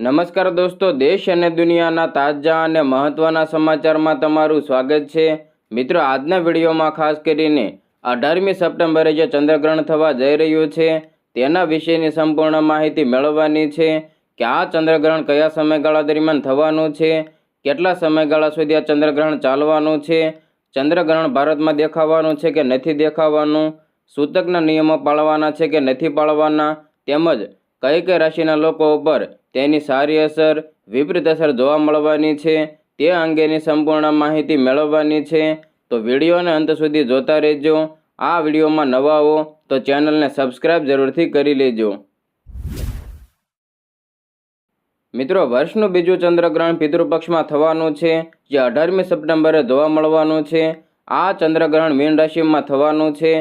નમસ્કાર દોસ્તો, દેશ અને દુનિયાના તાજા અને મહત્ત્વના સમાચારમાં તમારું સ્વાગત છે. મિત્રો, આજના વિડીયોમાં ખાસ કરીને અઢારમી સપ્ટેમ્બરે જે ચંદ્રગ્રહણ થવા જઈ રહ્યું છે, તેના વિશેની સંપૂર્ણ માહિતી મેળવવાની છે કે આ ચંદ્રગ્રહણ કયા સમયગાળા દરમિયાન થવાનું છે, કેટલા સમયગાળા સુધી આ ચંદ્રગ્રહણ ચાલવાનું છે, ચંદ્રગ્રહણ ભારતમાં દેખાવાનું છે કે નથી દેખાવાનું, સૂતકના નિયમો પાળવાના છે કે નથી પાળવાના, તેમજ કઈ કઈ રાશિના લોકો ઉપર તેની સારી અસર, વિપરીત અસર જોવા મળવાની છે. તે અંગેની સંપૂર્ણ માહિતી મેળવવાની છે. તો વિડીયોને અંત સુધી જોતા રહેજો. આ વિડીયોમાં નવા હો તો ચેનલને સબસ્ક્રાઇબ જરૂરથી કરી લેજો. મિત્રો, વર્ષનું બીજું ચંદ્રગ્રહણ પિતૃપક્ષમાં થવાનું છે, જે અઢારમી સપ્ટેમ્બરે જોવા મળવાનું છે. આ ચંદ્રગ્રહણ મીન રાશિમાં થવાનું છે.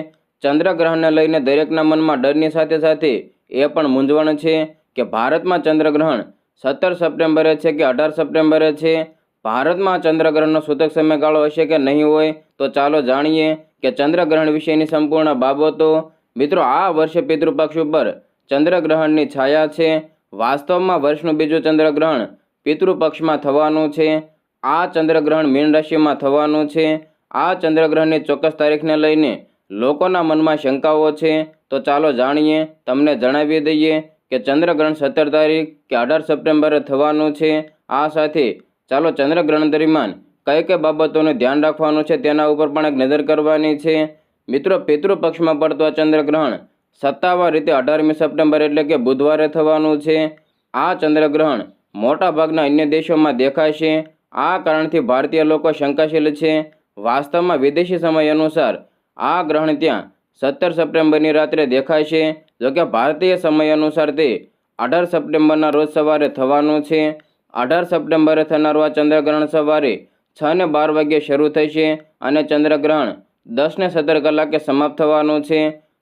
ચંદ્રગ્રહણને લઈને દરેકના મનમાં ડરની સાથે સાથે એ પણ મૂંઝવણ છે. કે ભારતમાં ચંદ્રગ્રહણ સત્તર સપ્ટેમ્બરે છે કે અઢાર સપ્ટેમ્બરે છે? ભારતમાં ચંદ્રગ્રહણનો સૂતક સમયગાળો હશે કે નહીં હોય? તો ચાલો જાણીએ કે ચંદ્રગ્રહણ વિશેની સંપૂર્ણ બાબતો. મિત્રો, આ વર્ષે પિતૃપક્ષ ઉપર ચંદ્રગ્રહણની છાયા છે. વાસ્તવમાં વર્ષનું બીજું ચંદ્રગ્રહણ પિતૃપક્ષમાં થવાનું છે. આ ચંદ્રગ્રહણ મીન રાશિમાં થવાનું છે. આ ચંદ્રગ્રહણની ચોક્કસ તારીખને લઈને લોકોના મનમાં શંકાઓ છે. તો ચાલો જાણીએ. તમને જણાવી દઈએ કે ચંદ્રગ્રહણ સત્તર તારીખ કે અઢાર સપ્ટેમ્બરે થવાનું છે. આ સાથે ચાલો ચંદ્રગ્રહણ દરમિયાન કઈ કઈ બાબતોનું ધ્યાન રાખવાનું છે તેના ઉપર પણ એક નજર કરવાની છે. મિત્રો, પિતૃપક્ષમાં પડતું આ ચંદ્રગ્રહણ સત્તાવાર રીતે અઢારમી સપ્ટેમ્બર એટલે કે બુધવારે થવાનું છે. આ ચંદ્રગ્રહણ મોટાભાગના અન્ય દેશોમાં દેખાશે આ કારણથી ભારતીય લોકો શંકાશીલ છે. વાસ્તવમાં વિદેશી સમય અનુસાર આ ગ્રહણ ત્યાં સત્તર સપ્ટેમ્બરની રાત્રે દેખાશે જોકે ભારતીય સમય અનુસાર તે અઢાર સપ્ટેમ્બરના રોજ સવારે થવાનું છે. અઢાર સપ્ટેમ્બરે થનારું આ ચંદ્રગ્રહણ સવારે છ ને બાર વાગ્યે શરૂ થશે અને ચંદ્રગ્રહણ દસ ને સત્તર કલાકે સમાપ્ત થવાનું છે.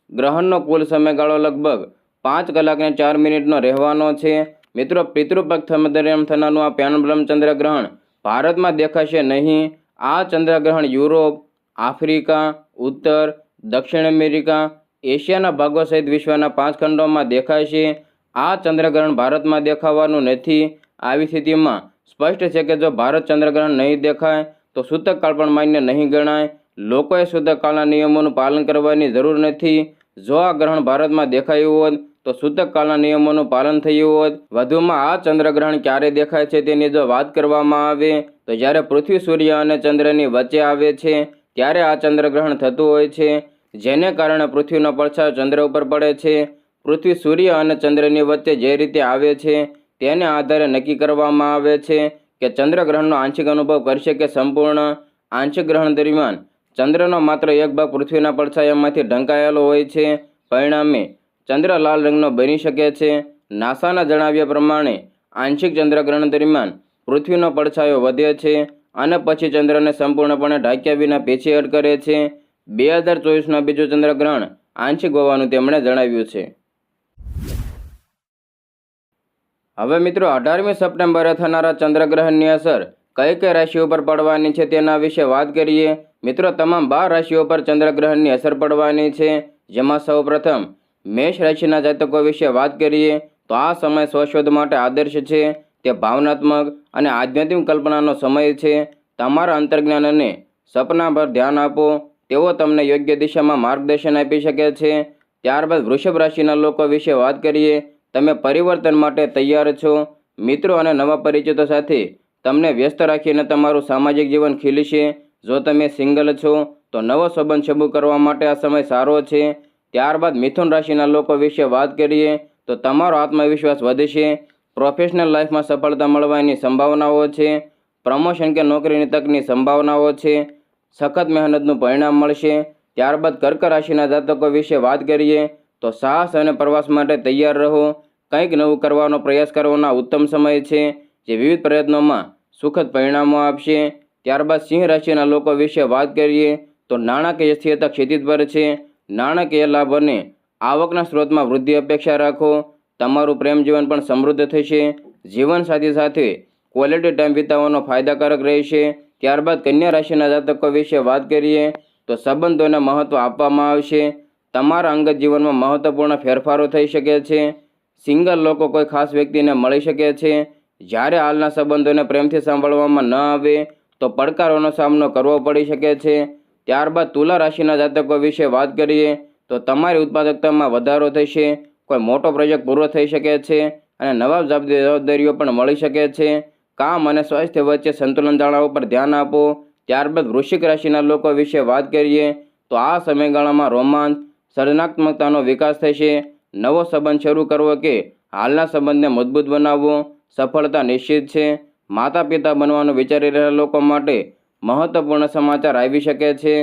ગ્રહણનો કુલ સમયગાળો લગભગ પાંચ કલાકને ચાર મિનિટનો રહેવાનો છે. મિત્રો, પિતૃપક્ષ દરમિયાન થનારું આ પ્યાનબ્રહ્મ ચંદ્રગ્રહણ ભારતમાં દેખાશે નહીં. આ ચંદ્રગ્રહણ યુરોપ, આફ્રિકા, ઉત્તર, દક્ષિણ અમેરિકા એશિયાના ભાગો સહિત વિશ્વના પાંચ ખંડોમાં દેખાય છે. આ ચંદ્રગ્રહણ ભારતમાં દેખાવાનું નથી. આવી સ્થિતિમાં સ્પષ્ટ છે કે જો ભારત ચંદ્રગ્રહણ નહીં દેખાય, તો સૂતકકાળ પણ માન્ય નહીં ગણાય. લોકોએ સૂતકકાળના નિયમોનું પાલન કરવાની જરૂર નથી. જો આ ગ્રહણ ભારતમાં દેખાયું હોત, તો સૂતકકાળના નિયમોનું પાલન થયું હોત. વધુમાં આ ચંદ્રગ્રહણ ક્યારે દેખાય છે તેની જો વાત કરવામાં આવે, તો જ્યારે પૃથ્વી સૂર્ય અને ચંદ્રની વચ્ચે આવે છે, ત્યારે આ ચંદ્રગ્રહણ થતું હોય છે. જેને કારણે પૃથ્વીનો પડછાયો ચંદ્ર ઉપર પડે છે. પૃથ્વી સૂર્ય અને ચંદ્રની વચ્ચે જે રીતે આવે છે તેને આધારે નક્કી કરવામાં આવે છે કે ચંદ્રગ્રહણનો આંશિક અનુભવ કરશે કે સંપૂર્ણ. આંશિક ગ્રહણ દરમિયાન ચંદ્રનો માત્ર એક ભાગ પૃથ્વીના પડછાયામાંથી ઢંકાયેલો હોય છે. પરિણામે ચંદ્ર લાલ રંગનો બની શકે છે. નાસાના જણાવ્યા પ્રમાણે આંશિક ચંદ્રગ્રહણ દરમિયાન પૃથ્વીનો પડછાયો વધે છે અને પછી ચંદ્રને સંપૂર્ણપણે ઢાંક્યા વિના પીછેહટ કરે છે. બે હજાર ચોવીસના બીજો ચંદ્રગ્રહણ આંશિક હોવાનું તેમણે જણાવ્યું છે. હવે મિત્રો, અઢારમી સપ્ટેમ્બરે થનારા ચંદ્રગ્રહણની અસર કઈ કઈ રાશિઓ પર પડવાની છે તેના વિશે વાત કરીએ. મિત્રો, તમામ બાર રાશિઓ પર ચંદ્રગ્રહણની અસર પડવાની છે. જેમાં સૌપ્રથમ મેષ રાશિના જાતકો વિશે વાત કરીએ, તો આ સમય સ્વશોધ માટે આદર્શ છે, તે ભાવનાત્મક અને આધ્યાત્મિક કલ્પનાનો સમય છે. તમારા અંતર્જ્ઞાન અને સપના પર ધ્યાન આપો તેઓ તમને યોગ્ય દિશામાં માર્ગદર્શન આપી શકે છે. ત્યારબાદ વૃષભ રાશિના લોકો વિશે વાત કરીએ. તમે પરિવર્તન માટે તૈયાર છો. મિત્રો અને નવા પરિચિતો સાથે તમને વ્યસ્ત રાખીને તમારું સામાજિક જીવન ખીલશે. જો તમે સિંગલ છો, તો નવો સંબંધ શરૂ કરવા માટે આ સમય સારો છે. ત્યારબાદ મિથુન રાશિના લોકો વિશે વાત કરીએ, તો તમારો આત્મવિશ્વાસ વધશે. પ્રોફેશનલ લાઈફમાં સફળતા મળવાની સંભાવનાઓ છે. પ્રમોશન કે નોકરીની તકની સંભાવનાઓ છે. સખત મહેનતનું પરિણામ મળશે. ત્યારબાદ કર્ક રાશિના જાતકો વિશે વાત કરીએ, તો સાહસ અને પ્રવાસ માટે તૈયાર રહો. કંઈક નવું કરવાનો પ્રયાસ કરવાના ઉત્તમ સમય છે, જે વિવિધ પ્રયત્નોમાં સુખદ પરિણામો આપશે. ત્યારબાદ સિંહ રાશિના લોકો વિશે વાત કરીએ, તો નાણાકીય સ્થિરતા ક્ષિતિજ પર છે. નાણાકીય લાભ અને આવકના સ્ત્રોતમાં વૃદ્ધિ અપેક્ષા રાખો. તમારું પ્રેમ જીવન પણ સમૃદ્ધ થશે. જીવનસાથી સાથે ક્વોલિટી ટાઈમ વિતાવવાનો ફાયદાકારક રહેશે. ત્યારબાદ કન્યા રાશિના જાતકો વિશે વાત કરીએ તો સંબંધોને મહત્ત્વ આપવામાં આવશે. તમારા અંગત જીવનમાં મહત્ત્વપૂર્ણ ફેરફારો થઈ શકે છે. સિંગલ લોકો કોઈ ખાસ વ્યક્તિને મળી શકે છે. જ્યારે હાલના સંબંધોને પ્રેમથી સાંભળવામાં ન આવે તો પડકારોનો સામનો કરવો પડી શકે છે. ત્યારબાદ તુલા રાશિના જાતકો વિશે વાત કરીએ તો તમારી ઉત્પાદકતામાં વધારો થશે. કોઈ મોટો પ્રોજેક્ટ પૂરો થઈ શકે છે અને નવા જવાબ- જવાબદારીઓ પણ મળી શકે છે. કામ અને સ્વાસ્થ્ય વચ્ચે સંતુલન જાળવવા પર ધ્યાન આપો. ત્યારબાદ વૃશ્ચિક રાશિના લોકો વિશે વાત કરીએ, તો આ સમયગાળામાં રોમાંચ, સર્જનાત્મકતાનો વિકાસ થશે. નવો સંબંધ શરૂ કરવો કે હાલના સંબંધને મજબૂત બનાવવો, સફળતા નિશ્ચિત છે. માતા પિતા બનવાનું વિચારી રહેલા લોકો માટે મહત્વપૂર્ણ સમાચાર આવી શકે છે.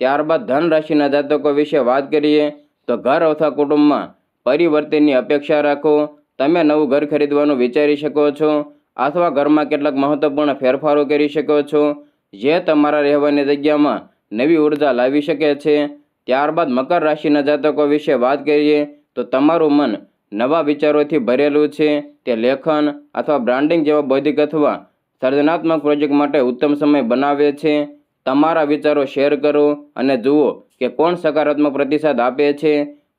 ત્યારબાદ ધન રાશિના જાતકો વિશે વાત કરીએ, તો ઘર અથવા કુટુંબમાં પરિવર્તનની અપેક્ષા રાખો. તમે નવું ઘર ખરીદવાનું વિચારી શકો છો. અથવા ઘરમાં કેટલાક મહત્વપૂર્ણ ફેરફારો કરી શકો છો, જે તમારા રહેવાની જગ્યામાં નવી ઊર્જા લાવી શકે છે. ત્યારબાદ મકર રાશિના જાતકો વિશે વાત કરીએ, તો તમારું મન નવા વિચારોથી ભરેલું છે. તે લેખન અથવા બ્રાન્ડિંગ જેવા બૌદ્ધિક અથવા સર્જનાત્મક પ્રોજેક્ટ માટે ઉત્તમ સમય બનાવે છે. તમારા વિચારો શેર કરો અને જુઓ કે કોણ સકારાત્મક પ્રતિસાદ આપે છે.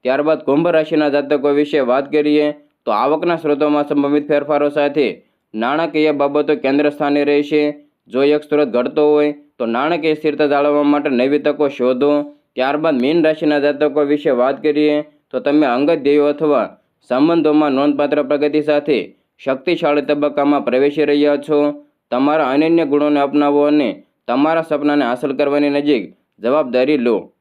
ત્યારબાદ કુંભ રાશિના જાતકો વિશે વાત કરીએ, તો આવકના સ્ત્રોતોમાં સંભવિત ફેરફારો સાથે નાણાકીય બાબતો કેન્દ્ર સ્થાને રહેશે. જો એક સ્ત્રોત ઘટતો હોય, તો નાણાકીય સ્થિરતા જાળવવા માટે નવી તકો શોધો. ત્યારબાદ મીન રાશિના જાતકો વિશે વાત કરીએ, તો તમે અંગત ધ્યેયો અથવા સંબંધોમાં નોંધપાત્ર પ્રગતિ સાથે શક્તિશાળી તબક્કામાં પ્રવેશી રહ્યા છો. તમારા અનન્ય ગુણોને અપનાવો અને તમારા સપનાને હાંસલ કરવાની નજીક જવાબદારી લો.